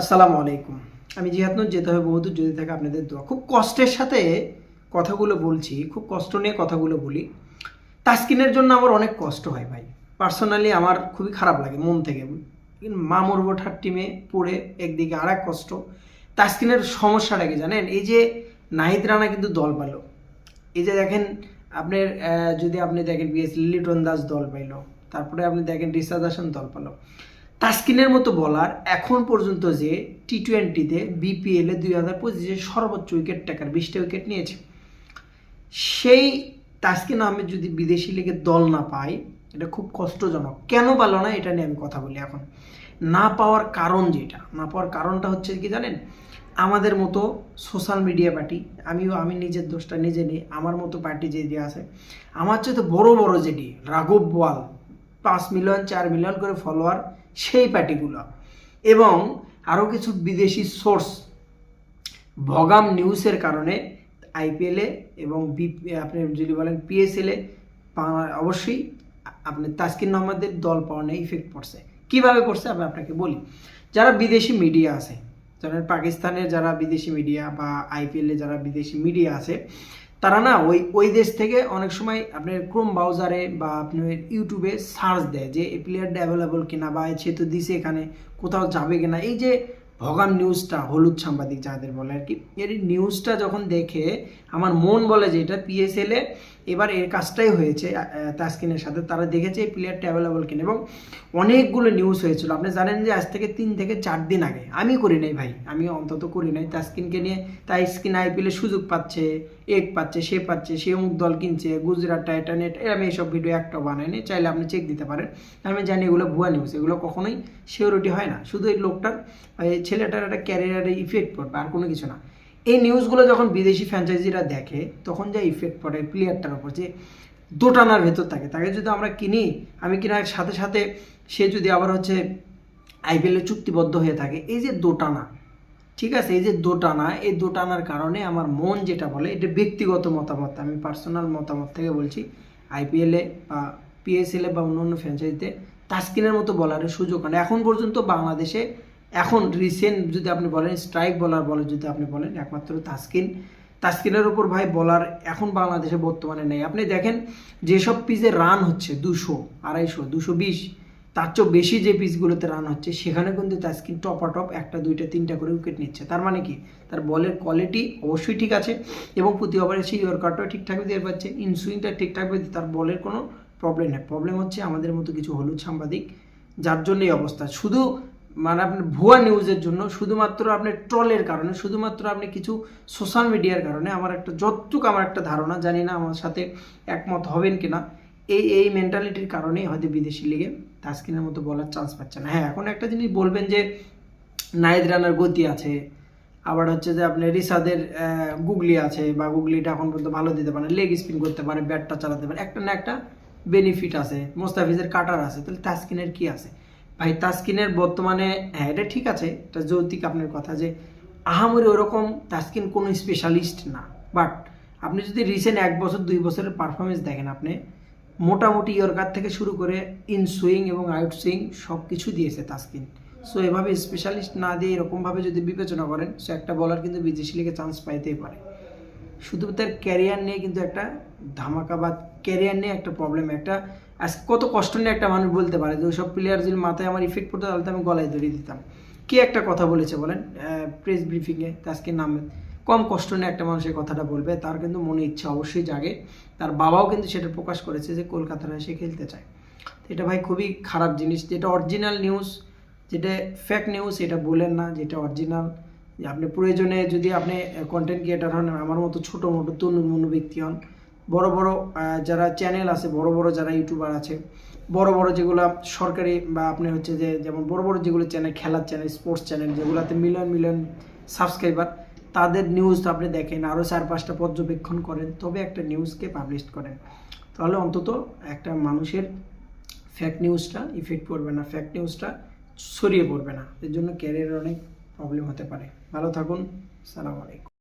আসসালামু আলাইকুম। আমি জিহাদনুর যেতে হবে বহুদূর, যদি থাকে আপনাদের দোয়া। খুব কষ্টের সাথে কথাগুলো বলছি, খুব কষ্ট নিয়ে কথাগুলো বলি। তাস্কিনের জন্য আমার অনেক কষ্ট হয় ভাই। পার্সোনালি আমার খুবই খারাপ লাগে মন থেকে। মামুর বোঠার টিমে পড়ে একদিকে আর এক কষ্ট। তাস্কিনের সমস্যাটা কি জানেন? এই যে নাহিদ রানা কিন্তু দল পালো। এই যে দেখেন আপনার যদি আপনি দেখেন বিএস লিটন দাস দল পাইল, তারপরে আপনি দেখেন রিসাদ হাসান দল পালো। তাস্কিনের মতো বলার এখন পর্যন্ত যে টি টোয়েন্টিতে বিপিএল দুই হাজার পঁচিশে সর্বোচ্চ উইকেট টেকার বিশটা উইকেট নিয়েছে। সেই তাসকিন আহমেদ যদি বিদেশি লিগে দল না পায়, এটা খুব কষ্টজনক। কেন পালো না, এটা নিয়ে আমি কথা বলি এখন। না পাওয়ার কারণ যেটা, না পাওয়ার কারণটা হচ্ছে কি জানেন? আমাদের মতো সোশ্যাল মিডিয়া পার্টি আমিও, আমি নিজের দোষটা নিজে নিই, আমার মতো পার্টি যে যে আছে, আমার চেয়ে তো বড় বড় যেটি রাঘব বোয়াল পাঁচ মিলিয়ন চার মিলিয়ন করে ফলোয়ার সেই পার্টিগুলো। এবং আরও কিছু বিদেশি সোর্স, ভগাম নিউজের কারণে আইপিএলে এবং বি, আপনি যদি বলেন পিএসএলে অবশ্যই আপনি তাসকিন আহমদের দল পাওয়া নেই ইফেক্ট পড়ছে। কীভাবে পড়ছে আমি আপনাকে বলি। যারা বিদেশি মিডিয়া আছে, যারা পাকিস্তানের যারা বিদেশি মিডিয়া বা আইপিএলে যারা বিদেশি মিডিয়া আছে তারা না ওই ওই দেশ থেকে অনেক সময় আপনার ক্রোম ব্রাউজারে বা আপনার ইউটিউবে সার্চ দেয় যে এই প্লেয়ারটা অ্যাভেলেবল কিনা বা সে তো দিছে এখানে, কোথাও যাবে কিনা। এই যে ভগাম নিউজটা, হলুদ সাংবাদিক যাদের বলে আর কি, এর নিউজটা যখন দেখে আমার মন বলে যে এটা পিএসএলে এবার এর কাজটাই হয়েছে তাসকিনের সাথে, তারা দেখেছে এই প্লেয়ারটা অ্যাভেলেবল কিনা এবং অনেকগুলো নিউজ হয়েছিল। আপনি জানেন যে আজ থেকে তিন থেকে চার দিন আগে, আমি করি নাই ভাই, আমি অন্তত করি নাই। তাসকিনকে নিয়ে তাসকিন আইপিএলে সুযোগ পাচ্ছে, এক পাচ্ছে, সে পাচ্ছে, সে অমুক দল কিনছে, গুজরাট টাইটানেট আমি এইসব ভিডিও একটাও বানাইনি চাইলে আপনি চেক দিতে পারেন। আমি জানি এগুলো ভুয়া নিউজ এগুলো কখনোই সিওরিটি হয় না। শুধু এই লোকটার ছেলেটার একটা ক্যারিয়ারে ইফেক্ট পড়বে, আর কোনো কিছু না। এই নিউজগুলো যখন বিদেশি ফ্র্যাঞ্চাইজিরা দেখে, তখন যা ইফেক্ট পড়ে প্লেয়ারটার উপর, যে দোটানার ভেতর থাকে। তাকে যদি আমরা কিনি, আমি কিনার সাথে সাথে সে যদি আবার হচ্ছে আইপিএলে চুক্তিবদ্ধ হয়ে থাকে, এই যে দোটানা, ঠিক আছে? এই যে দোটানা, এই দোটানার কারণে আমার মন যেটা বলে, এটা ব্যক্তিগত মতামত, আমি পার্সোনাল মতামত থেকে বলছি আইপিএলে বা পিএসএলে বা অন্য অন্য ফ্র্যাঞ্চাইজিতে তাস্কিনের মতো বলারের সুযোগ হয় এখন পর্যন্ত বাংলাদেশে এখন রিসেন্ট যদি আপনি বলেন স্ট্রাইক বলার বলে যদি আপনি বলেন, একমাত্র তাস্কিন। তাস্কিনের উপর ভাই বলার এখন বাংলাদেশে বর্তমানে নেই। আপনি দেখেন, যেসব পিচে রান হচ্ছে, দুশো, আড়াইশো, দুশো বিশ, তার চেয়েও বেশি যে পিচগুলোতে রান হচ্ছে, সেখানে কিন্তু তাস্কিন টপ টপ একটা, দুইটা, তিনটা করে উইকেট নিচ্ছে। তার মানে কি? তার বলের কোয়ালিটি অবশ্যই ঠিক আছে এবং প্রতি ওভারে সেই ইয়র্কারটাও ঠিকঠাক দিয়ে পাচ্ছে ইনসুইংটা ঠিকঠাক দিতে তার বলের কোনো প্রবলেম নেই। প্রবলেম হচ্ছে আমাদের মতো কিছু হলুদ সাংবাদিক, যার জন্য এই অবস্থা। শুধু মানে আপনার ভুয়া নিউজের জন্য শুধুমাত্র আপনার ট্রলের কারণে, শুধুমাত্র আপনি কিছু সোশ্যাল মিডিয়ার কারণে আমার একটা, যতটুকু আমার একটা ধারণা, জানি না আমার সাথে একমত হবেন কিনা, এই এই মেন্টালিটির কারণেই হয়তো বিদেশি লিগে তাস্কিনের মতো বলার চান্স পাচ্ছে না। হ্যাঁ এখন একটা জিনিস বলবেন যে, নাইদ রানার গতি আছে, আবার হচ্ছে যে আপনি রিসাদের গুগলি আছে, বা গুগলিটা এখন পর্যন্ত ভালো দিতে পারে লেগ স্পিন করতে পারে ব্যাটটা চালাতে পারে, একটা না একটা বেনিফিট আছে, মোস্তাফিজের কাটার আছে, তাহলে তাস্কিনের কি আছে? ভাই, তাস্কিনের বর্তমানে হ্যাঁ এটা ঠিক আছে, এটা যৌতিক আপনার কথা যে আহামরি ওরকম তাস্কিন কোনো স্পেশালিস্ট না। বাট আপনি যদি রিসেন্ট এক বছর, দুই বছরের পারফরমেন্স দেখেন আপনি, মোটামুটি ইয়র্কার থেকে শুরু করে ইন সুইং এবং আউট সুইং সব কিছু দিয়েছে তাস্কিন। সো এভাবে স্পেশালিস্ট না দিয়ে এরকমভাবে যদি বিবেচনা করেন সো একটা বলার কিন্তু বিদেশি লিগে চান্স পাইতেই পারে। শুধু তার ক্যারিয়ার নিয়ে কিন্তু একটা ধামাকা বা ক্যারিয়ার নিয়ে একটা প্রবলেম একটা আজকে কত কষ্ট নিয়ে একটা মানুষ বলতে পারে যে ওইসব প্লেয়ার যদি মাথায় আমার ইফেক্ট পড়তো, তাহলে আমি গলায় ধরিয়ে দিতাম। কে একটা কথা বলেছে বলেন? প্রেস ব্রিফিংয়ে আজকে নাম কম কষ্ট নিয়ে একটা মানুষ এই কথাটা বলবে, তার কিন্তু মনে ইচ্ছা অবশ্যই জাগে। তার বাবাও কিন্তু সেটা প্রকাশ করেছে যে কলকাতার হয়ে সে খেলতে চায়। এটা ভাই খুবই খারাপ জিনিস, যেটা অরিজিনাল নিউজ যেটা ফেক নিউজ এটা বলেন না, যেটা অরিজিনাল আপনি প্রয়োজনে যদি আপনি কন্টেন্ট ক্রিয়েটার হন, আমার মতো ছোটো মোটো তরুণ মনো ব্যক্তি হন বড় বড় যারা চ্যানেল আছে, বড় বড় যারা ইউটিউবার আছে, বড় বড় যেগুলো সরকারি বা আপনি হচ্ছে যে, যেমন বড় বড় যেগুলো চ্যানেল খেলার চ্যানেল স্পোর্টস চ্যানেল যেগুলোতে মিলিয়ন মিলিয়ন সাবস্ক্রাইবার তাদের নিউজ আপনি দেখেন আরও চার পাঁচটা পর্যবেক্ষণ করেন, তবে একটা নিউজকে পাবলিশ করেন। তাহলে অন্তত একটা মানুষের ফ্যাক নিউজটা ইফেক্ট পড়বে না ফ্যাক নিউজটা ছড়িয়ে পড়বে না। এর জন্য ক্যারিয়ারের অনেক প্রবলেম হতে পারে। ভালো থাকুন, সালাম আলাইকুম।